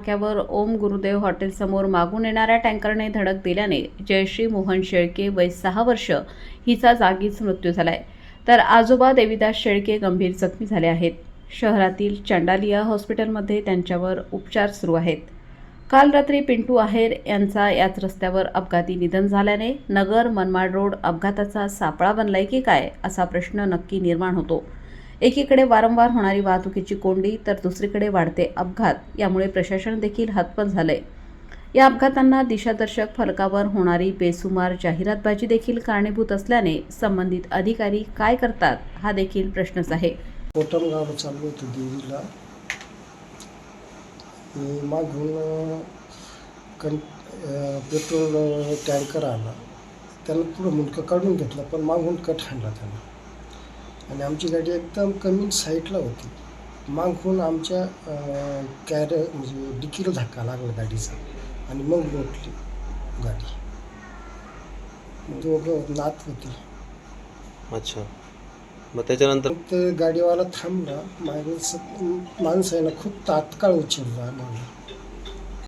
नाक्यावर ओम गुरुदेव हॉटेलसमोर मागून येणाऱ्या टँकरने धडक दिल्याने जयश्री मोहन शेळके वय सहा वर्ष हिचा जागीच मृत्यू झालाय. तर आजोबा देविदास शेळके गंभीर जखमी झाले आहेत. शहरातील चंडालिया हॉस्पिटलमध्ये त्यांच्यावर उपचार सुरू आहेत. काल रात्री पिंटू आहेर यांचा याच रस्त्यावर अपघाती निधन झाल्याने नगर मनमाड रोड अपघाताचा सापळा बनलाय की काय असा प्रश्न नक्की निर्माण होतो. एकीकडे वारंवार होणारी वाहतुकीची कोंडी तर दुसरीकडे वाढते अपघात. यामुळे प्रशासन देखील हतबल झालंय. या अपघातांना दिशादर्शक फलकावर होणारी बेसुमार जाहिरातबाजी देखील कारणीभूत असल्याने संबंधित अधिकारी काय करतात हा देखील प्रश्नच आहे. कोटमगाव चाललो होतो देवीला मागून कं पेट्रोल टँकर आला. त्याला पुढं मुंडकं काढून घेतलं पण मागून कट हाणला त्याला आणि आमची गाडी एकदम कमी साईडला होती. मागून आमच्या अं, कॅर म्हणजे डिकीला धक्का लागला गाडीचा आणि मग लोटली गाडी. दोघं नात होती. अच्छा. मग त्याच्यानंतर? ते गाडीवाला थांबला माणसं माणसानं खूप तात्काळ उचलला आम्हाला.